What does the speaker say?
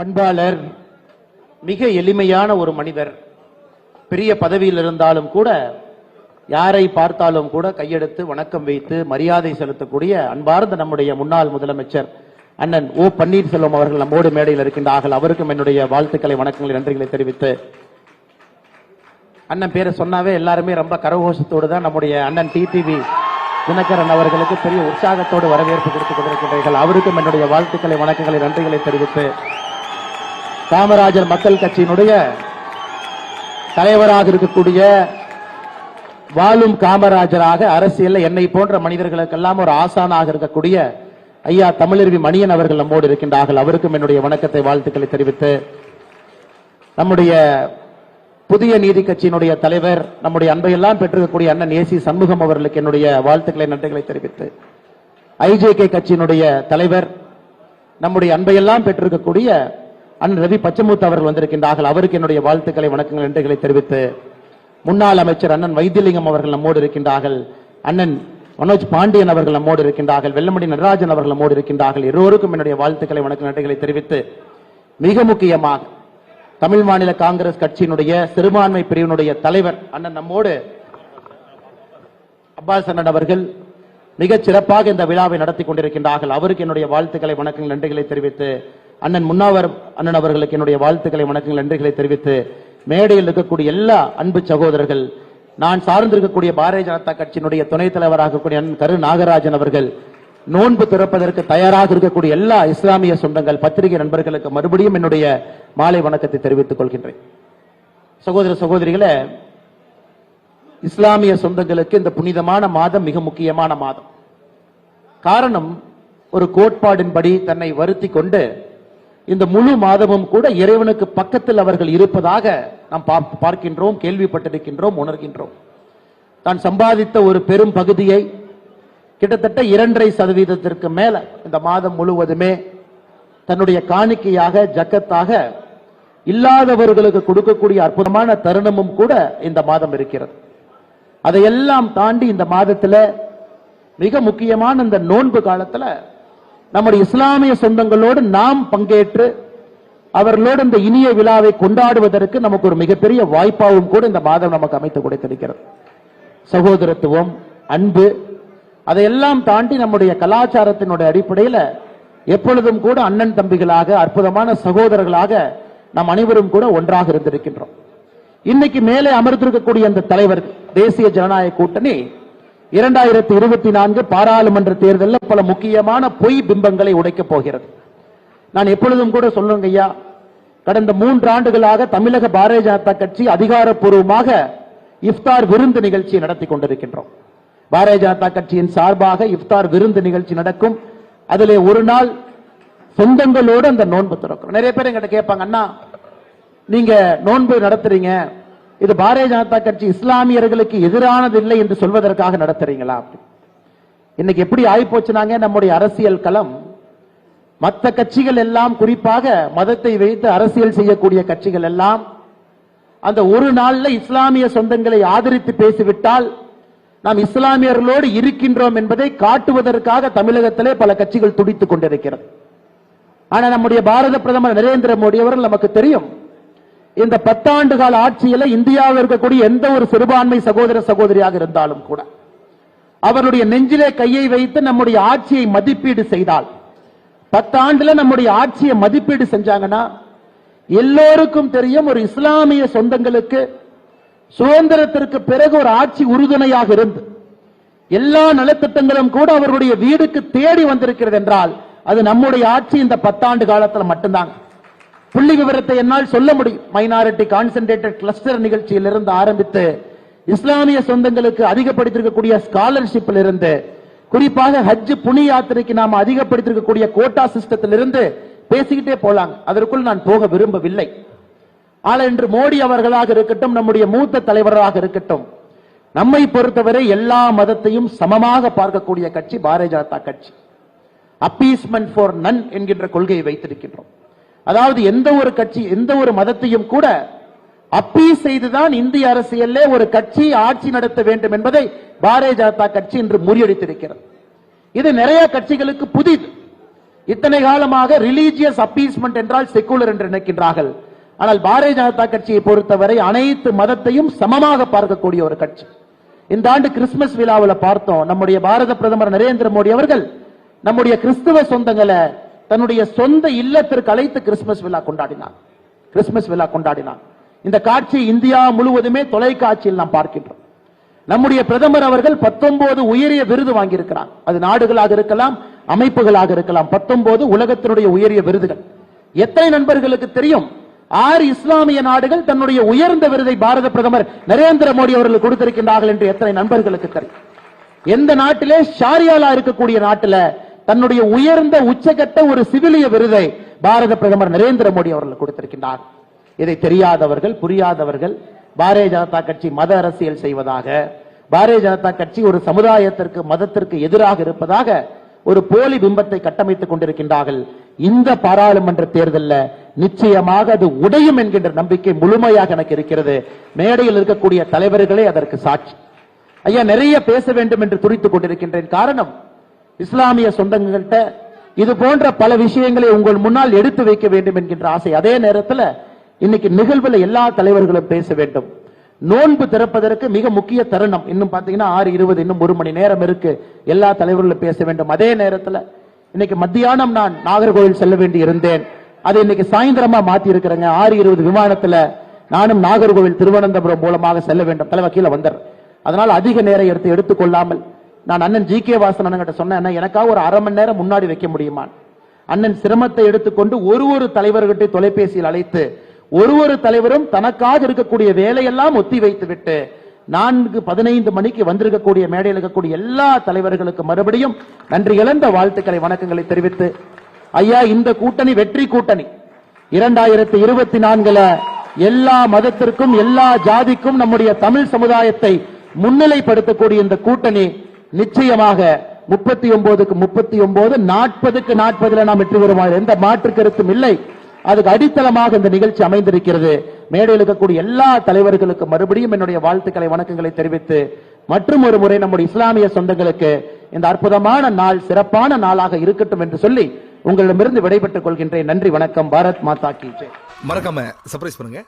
பண்பாளர் மிக எளிமையான ஒரு மனிதர். பெரிய பதவியில் இருந்தாலும் கூட யாரை பார்த்தாலும் கூட கையெடுத்து வணக்கம் வைத்து மரியாதை செலுத்தக்கூடிய அன்பார்ந்த நம்முடைய முன்னாள் முதலமைச்சர் அண்ணன் ஓ பன்னீர்செல்வம் அவர்கள் நம்மோடு மேடையில் இருக்கின்றார்கள் அவருக்கும் என்னுடைய வாழ்த்துக்களை வணக்கங்களை நன்றிகளை தெரிவித்து அண்ணன் பேரை சொன்னாவே எல்லாருமே ரொம்ப கரகோஷத்தோடு தான் நம்முடைய அண்ணன் டிடிவி தினகரன் அவர்களுக்கு பெரிய உற்சாகத்தோடு வரவேற்பு கொடுத்துக் கொண்டிருக்கின்றீர்கள். அவருக்கும் என்னுடைய வாழ்த்துக்களை வணக்கங்களை நன்றிகளை தெரிவித்து காமராஜர் மக்கள் கட்சியினுடைய தலைவராக இருக்கக்கூடிய வாழும் காமராஜராக அரசியல் என்னை போன்ற மனிதர்களுக்கெல்லாம் ஒரு ஆசானாக இருக்கக்கூடிய ஐயா தமிழருவி மணியன் அவர்கள் நம்மோடு இருக்கின்றார்கள். அவருக்கும் என்னுடைய வணக்கத்தை வாழ்த்துக்களை தெரிவித்து நம்முடைய புதிய நீதி கட்சியினுடைய தலைவர் நம்முடைய அன்பையெல்லாம் பெற்றிருக்கக்கூடிய அண்ணன் ஏசி சண்முகம் அவர்களுக்கு என்னுடைய வாழ்த்துக்களை நன்றிகளை தெரிவித்து ஐஜேகே கட்சியினுடைய தலைவர் நம்முடைய அன்பையெல்லாம் பெற்றிருக்கக்கூடிய அண்ணன் ரவி பச்சமூத்து அவர்கள் வந்திருக்கின்றார்கள். அவருக்கு என்னுடைய வாழ்த்துக்களை வணக்கங்கள் நன்றிகளை தெரிவித்து முன்னாள் அமைச்சர் அண்ணன் வைத்தியலிங்கம் அவர்கள் நம்மோடு இருக்கின்றார்கள். அண்ணன் மனோஜ் பாண்டியன் அவர்கள் நம்மோடு இருக்கின்றார்கள். வெள்ளமணி நடராஜன் அவர்கள் நம்மோடு இருக்கின்றார்கள். எல்லோருக்கும் என்னுடைய வாழ்த்துக்களை வணக்க நன்றிகளை தெரிவித்து மிக முக்கியமாக தமிழ் மாநில காங்கிரஸ் கட்சியினுடைய சிறுபான்மை பிரிவினுடைய தலைவர் அண்ணன் நம்மோடு அப்பாஸ் அண்ணன் அவர்கள் மிகச் சிறப்பாக இந்த விழாவை நடத்தி கொண்டிருக்கின்றார்கள். அவருக்கு என்னுடைய வாழ்த்துக்களை வணக்கங்கள் நன்றிகளை தெரிவித்து அண்ணன் முன்னாவர் அண்ணன் அவர்களுக்கு என்னுடைய வாழ்த்துக்களை வணக்கங்கள் நன்றிகளை தெரிவித்து மேடையில் இருக்கக்கூடிய எல்லா அன்பு சகோதரர்கள் நான் சார்ந்திருக்கக்கூடிய பாரதிய ஜனதா கட்சியினுடைய துணைத் தலைவராக கூடிய அண்ணன் கரு நாகராஜன் அவர்கள் நோன்பு திறப்பதற்கு தயாராக இருக்கக்கூடிய எல்லா இஸ்லாமிய சொந்தங்கள் பத்திரிகை நண்பர்களுக்கு மறுபடியும் என்னுடைய மாலை வணக்கத்தை தெரிவித்துக் கொள்கின்றேன். சகோதர சகோதரிகளே இஸ்லாமிய சொந்தங்களுக்கு இந்த புனிதமான மாதம் மிக முக்கியமான மாதம். காரணம் ஒரு கோட்பாடின்படி தன்னை வருத்தி கொண்டு இந்த முழு மாதமும் கூட இறைவனுக்கு பக்கத்தில் அவர்கள் இருப்பதாக நாம் பார்க்கின்றோம் கேள்விப்பட்டிருக்கின்றோம் உணர்கின்றோம். தான் சம்பாதித்த ஒரு பெரும் பகுதியை கிட்டத்தட்ட இரண்டரை சதவீதத்திற்கு மேல இந்த மாதம் முழுவதுமே தன்னுடைய காணிக்கையாக ஜக்கத்தாக இல்லாதவர்களுக்கு கொடுக்கக்கூடிய அற்புதமான தருணமும் கூட இந்த மாதம் இருக்கிறது. அதையெல்லாம் தாண்டி இந்த மாதத்துல மிக முக்கியமான இந்த நோன்பு காலத்துல நம்முடைய இஸ்லாமிய சொந்தங்களோடு நாம் பங்கேற்று அவர்களோடு இந்த இனிய விழாவை கொண்டாடுவதற்கு நமக்கு ஒரு மிகப்பெரிய வாய்ப்பாகவும் கூட இந்த மாதம் நமக்கு அமைத்து கொடுத்திருக்கிறது. சகோதரத்துவம் அன்பு அதையெல்லாம் தாண்டி நம்முடைய கலாச்சாரத்தினுடைய அடிப்படையில எப்பொழுதும் கூட அண்ணன் தம்பிகளாக அற்புதமான சகோதரர்களாக நாம் அனைவரும் கூட ஒன்றாக இருந்திருக்கின்றோம். இன்னைக்கு மேலே அமர்ந்திருக்கக்கூடிய அந்த தலைவர் தேசிய ஜனநாயக கூட்டணி இரண்டாயிரத்தி இருபத்தி நான்கு பாராளுமன்ற தேர்தலில் பல முக்கியமான பொய் பிம்பங்களை உடைக்கப் போகிறது. நான் எப்பொழுதும் கூட சொல்லுங்க ஐயா கடந்த மூன்று ஆண்டுகளாக தமிழக பாரதிய ஜனதா கட்சி அதிகாரப்பூர்வமாக இஃப்தார் விருந்து நிகழ்ச்சியை நடத்தி கொண்டிருக்கின்றோம். பாரதிய ஜனதா கட்சியின் சார்பாக இஃப்தார் விருந்து நிகழ்ச்சி நடக்கும். அதிலே ஒரு நாள் சொந்தங்களோடு அந்த நோன்பு திறக்கிறோம். நிறைய பேர் எங்கிட்ட கேட்பாங்க அண்ணா நீங்க நோன்பு நடத்துறீங்க இது பாரதிய ஜனதா கட்சி இஸ்லாமியர்களுக்கு எதிரானது இல்லை என்று சொல்வதற்காக நடத்துறீங்களா இன்னைக்கு எப்படி ஆயிப்போச்சுனாங்க? நம்முடைய அரசியல் களம். மற்ற கட்சிகள் எல்லாம் குறிப்பாக மதத்தை வைத்து அரசியல் செய்யக்கூடிய கட்சிகள் எல்லாம் அந்த ஒரு நாள்ல இஸ்லாமிய சொந்தங்களை ஆதரித்து பேசிவிட்டால் நாம் இஸ்லாமியர்களோடு இருக்கின்றோம் என்பதை காட்டுவதற்காக தமிழகத்திலே பல கட்சிகள் துடித்துக் கொண்டிருக்கிறது. ஆனா நம்முடைய பாரத பிரதமர் நரேந்திர மோடி அவர்கள் நமக்கு தெரியும் இந்த பத்தாண்டு கால ஆட்சியில இந்தியாவில் இருக்கக்கூடிய எந்த ஒரு சிறுபான்மை சகோதர சகோதரியாக இருந்தாலும் கூட அவருடைய நெஞ்சிலே கையை வைத்து நம்முடைய ஆட்சியை மதிப்பீடு செய்தால் பத்தாண்டுல நம்முடைய ஆட்சியை மதிப்பீடு செஞ்சாங்கன்னா எல்லோருக்கும் தெரியும் ஒரு இஸ்லாமிய சொந்தங்களுக்கு சுதந்திரத்திற்கு பிறகு ஒரு ஆட்சி உறுதுணையாக இருந்து எல்லா நலத்திட்டங்களும் கூட அவர்களுடைய வீடுக்கு தேடி வந்திருக்கிறது என்றால் அது நம்முடைய ஆட்சி இந்த பத்தாண்டு காலத்துல மட்டும்தான் புள்ளி விவரத்தை என்னால் சொல்ல முடியும். மைனாரிட்டி கான்சென்ட்ரேட்டட் கிளஸ்டர் நிகழ்ச்சியிலிருந்து ஆரம்பித்து இஸ்லாமிய சொந்தங்களுக்கு அதிகப்படுத்திருக்கக்கூடிய ஸ்காலர்ஷிப்பில் இருந்து குறிப்பாக ஹஜ் புனி யாத்திரைக்கு நாம் அதிகப்படுத்திருக்கக்கூடிய கோட்டா சிஸ்டத்திலிருந்து பேசிக்கிட்டே போலாங்க. அதற்குள் நான் போக விரும்பவில்லை. ஆனால் இன்று மோடி அவர்களாக இருக்கட்டும் நம்முடைய மூத்த தலைவராக இருக்கட்டும் நம்மை பொறுத்தவரை எல்லா மதத்தையும் சமமாக பார்க்கக்கூடிய கட்சி பாரதிய ஜனதா கட்சி. அப்பீஸ்மெண்ட் ஃபார் நன் என்கின்ற கொள்கையை வைத்திருக்கின்றோம். அதாவது எந்த ஒரு கட்சி எந்த ஒரு மதத்தையும் கூட அப்பீஸ் செய்துதான் இந்திய அரசியல்ல ஒரு கட்சி ஆட்சி நடத்த வேண்டும் என்பதை பாரதிய ஜனதா கட்சி இன்று முறியடித்திருக்கிறது. இது நிறைய கட்சிகளுக்கு புதிது. இத்தனை காலமாக ரிலீஜியஸ் அப்பீஸ்மெண்ட் என்றால் செக்குலர் என்று நினைக்கின்றார்கள். ஆனால் பாரதிய ஜனதா கட்சியை பொறுத்தவரை அனைத்து மதத்தையும் சமமாக பார்க்கக்கூடிய ஒரு கட்சி. இந்த ஆண்டு கிறிஸ்துமஸ் விழாவில் பார்த்தோம் நம்முடைய பாரத பிரதமர் நரேந்திர மோடி அவர்கள் நம்முடைய கிறிஸ்துவ சொந்தங்களை தன்னுடைய சொந்த இல்லத்திற்கு அழைத்து கிறிஸ்துமஸ் விழா கொண்டாடினான். கிறிஸ்துமஸ் விழா கொண்டாடினான். இந்த காட்சி இந்தியா முழுவதுமே தொலைக்காட்சியில் நாம் பார்க்கின்றோம். நம்முடைய பிரதமர் அவர்கள் 19 உயரிய விருது வாங்கியிருக்கிறார். அது நாடுகளாக இருக்கலாம் அமைப்புகளாக இருக்கலாம். 19 உலகத்தினுடைய உயரிய விருதுகள். எத்தனை நண்பர்களுக்கு தெரியும்? ஆறு இஸ்லாமிய நாடுகள் தன்னுடைய உயர்ந்த விருதை பாரத பிரதமர் நரேந்திர மோடி அவர்கள் கொடுத்திருக்கின்றார்கள் என்று எத்தனை நண்பர்களுக்கு தெரியும்? எந்த நாட்டிலே ஷாரியாலா இருக்கக்கூடிய நாட்டில் தன்னுடைய உயர்ந்த உச்சகட்ட ஒரு சிவிலிய விருதை பாரத பிரதமர் நரேந்திர மோடி அவர்கள் கொடுத்திருக்கின்றார். இதை தெரியாதவர்கள் புரியாதவர்கள் பாரதிய ஜனதா கட்சி மத அரசியல் செய்வதாக பாரதிய ஜனதா கட்சி ஒரு சமுதாயத்திற்கு மதத்திற்கு எதிராக இருப்பதாக ஒரு போலி பிம்பத்தை கட்டமைத்துக் கொண்டிருக்கின்றார்கள். இந்த பாராளுமன்ற தேர்தல்ல நிச்சயமாக அது உடையும் என்கின்ற நம்பிக்கை முழுமையாக எனக்கு இருக்கிறது. மேடையில் இருக்கக்கூடிய தலைவர்களே அதற்கு சாட்சி. ஐயா நிறைய பேச வேண்டும் என்று துரித்துக் கொண்டிருக்கின்றேன். காரணம் இஸ்லாமிய சொந்தங்கள்கிட்ட இது போன்ற பல விஷயங்களை உங்கள் முன்னால் எடுத்து வைக்க வேண்டும் என்கின்ற ஆசை. அதே நேரத்தில் இன்னைக்கு நிகழ்வுல எல்லா தலைவர்களும் பேச வேண்டும். நோன்பு திறப்பதற்கு மிக முக்கிய தருணம். இன்னும் பாத்தீங்கன்னா ஆறு இருபது இன்னும் ஒரு மணி நேரம் இருக்கு. எல்லா தலைவர்களும் பேச வேண்டும். அதே நேரத்தில் இன்னைக்கு மத்தியானம் நான் நாகர்கோவில் செல்ல வேண்டி இருந்தேன். அதை இன்னைக்கு சாயந்தரமா மாத்தி இருக்கிறேங்க ஆறு இருபது விமானத்துல நானும் நாகர்கோவில் திருவனந்தபுரம் மூலமாக செல்ல வேண்டும். தலைவர் கீழே வந்தார் அதனால் அதிக நேரம் எடுத்து எடுத்துக்கொள்ளாமல் நான் அண்ணன் ஜி கே வாசன் அண்ணன்கிட்ட சொன்னேன் எனக்காக ஒரு அரை மணி நேரம் முன்னாடி வைக்க முடியுமா அண்ணன் சிரமத்தை எடுத்துக்கொண்டு ஒரு ஒரு தலைவர்கிட்ட தொலைபேசியில் அழைத்து ஒரு ஒரு தலைவரும் தனக்காக இருக்கக்கூடிய வேலையெல்லாம் ஒத்தி வைத்து விட்டு நான்கு பதினைந்து மணிக்கு வந்திருக்கக்கூடிய மேடையில் இருக்கக்கூடிய எல்லா தலைவர்களுக்கு மறுபடியும் நன்றி இழந்த வாழ்த்துக்களை வணக்கங்களை தெரிவித்து ஐயா இந்த கூட்டணி வெற்றி கூட்டணி. இரண்டாயிரத்தி இருபத்தி நான்குல எல்லா மதத்திற்கும் எல்லா ஜாதிக்கும் நம்முடைய தமிழ் சமுதாயத்தை முன்னிலைப்படுத்தக்கூடிய இந்த கூட்டணி நிச்சயமாக முப்பத்தி ஒன்பதுக்கு முப்பத்தி ஒன்பது நாற்பதுக்கு நாற்பதுல நாம் வெற்றி பெறுவோம். எந்த மாற்று கருத்தும் இல்லை. அதுக்கு அடித்தளமாக இந்த நிகழ்ச்சி அமைந்திருக்கிறது. மேடையில் இருக்கக்கூடிய எல்லா தலைவர்களுக்கு மறுபடியும் என்னுடைய வாழ்த்துக்களை வணக்கங்களை தெரிவித்து மற்றும் ஒரு முறை நம்முடைய இஸ்லாமிய சொந்தங்களுக்கு இந்த அற்புதமான நாள் சிறப்பான நாளாக இருக்கட்டும் என்று சொல்லி உங்களிடமிருந்து விடைபெற்றுக் கொள்கின்றேன். நன்றி வணக்கம். பாரத் மாதா கி மறக்காம சர்ப்ரைஸ் பண்ணுங்க.